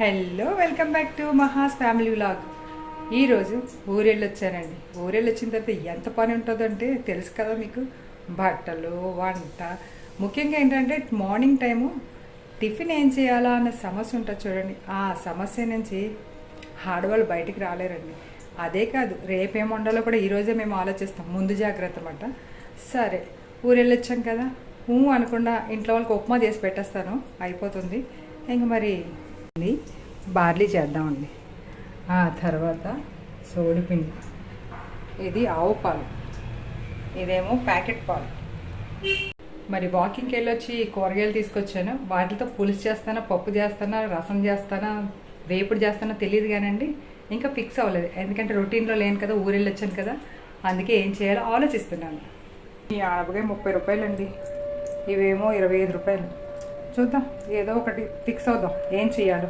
Hello welcome back to Maha's family vlog ఈరోజు ఊరెళ్ళి వచ్చానండి. ఊరెళ్ళి వచ్చిన తర్వాత ఎంత పని ఉంటుందంటే తెలుసు కదా మీకు? బట్టలు వంట. ముఖ్యంగా ఏంటంటే మార్నింగ్ టైము టిఫిన్ ఏం చేయాలా అన్న సమస్య ఉంటుంది చూడండి. ఆ సమస్య నుంచి ఆడవాళ్ళు బయటికి రాలేరండి. అదే కాదు రేపేం వండాలో కూడా ఈరోజే మేము ఆలోచిస్తాం. ముందు జాగ్రత్త అన్నమాట. సరే ఊరెళ్ళొచ్చాం కదా. ఊ అనకుండా ఇంట్లో వాళ్ళకి ఉప్మా చేసి పెట్టేస్తాను. అయిపోతుంది. ఇంక మరి బార్లీ చేద్దామండి. ఆ తర్వాత సోడిపిండి ఇది ఆవు పాలు. ఇదేమో ప్యాకెట్ పాలు. మరి వాకింగ్కి వెళ్ళొచ్చి కూరగాయలు తీసుకొచ్చాను. వాటితో పులుసు చేస్తానా పప్పు చేస్తానా రసం చేస్తానా వేపుడు చేస్తానో తెలియదు కానండి. ఇంకా ఫిక్స్ అవ్వలేదు. ఎందుకంటే రొటీన్లో లేను కదా ఊరెళ్ళొచ్చాను కదా. అందుకే ఏం చేయాలో ఆలోచిస్తున్నాను. ఈ ఆనపకాయ ముప్పై రూపాయలండి. ఇవేమో ఇరవై ఐదు రూపాయలు. చూద్దాం. ఏదో ఒకటి ఫిక్స్ అవుదాం. ఏం చేయాలో.